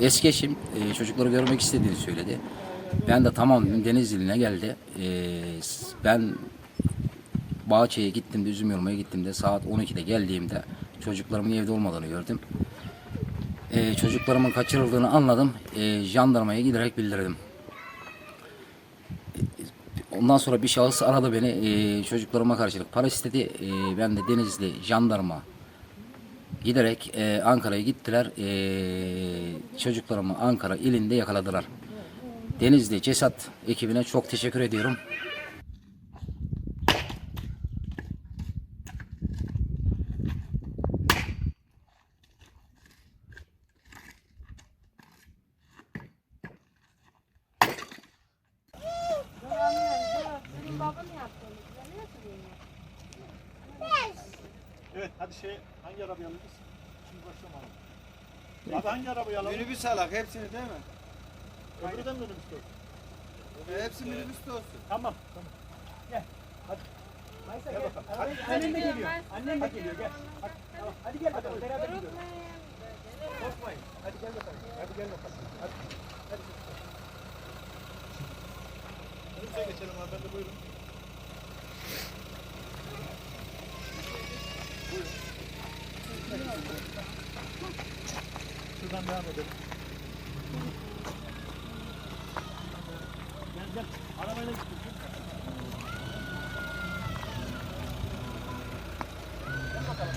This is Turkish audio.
eski eşim e, çocukları görmek istediğini söyledi. Ben de tamam Denizli'ne geldi. E, ben Bahçe'ye gittim de üzüm yormaya gittim de saat 12'de geldiğimde çocuklarımın evde olmadığını gördüm. E, çocuklarımın kaçırıldığını anladım. E, jandarmaya giderek bildirdim. Ondan sonra bir şahıs aradı beni. e, çocuklarıma karşılık para istedi. E, ben de Denizli jandarma giderek e, Ankara'ya gittiler. E, çocuklarımı Ankara ilinde yakaladılar. Denizli Cesat ekibine çok teşekkür ediyorum. Evet hadi şey hangi arabayı alırız? Şimdi başlayalım abi. Hangi arabayı alalım? Minibüs alak hepsini değil mi? Öbürü de mi minibüs olsun? E, hepsi minibüste olsun. Tamam. Tamam. Gel. Hadi. Gel bakalım. Hadi. Annen de geliyor. Annen de geliyor. Gel. Hadi. Hadi gel bakalım. Beraber gidiyoruz. Korkmayın. Hadi gel bakalım. Hadi gel bakalım. Hadi. Hadi. Önümüze geçelim abi. Ben de buyurun. Şuradan Devam edelim. Gel gel. Arabayla gidiyorsun. Gel bakalım.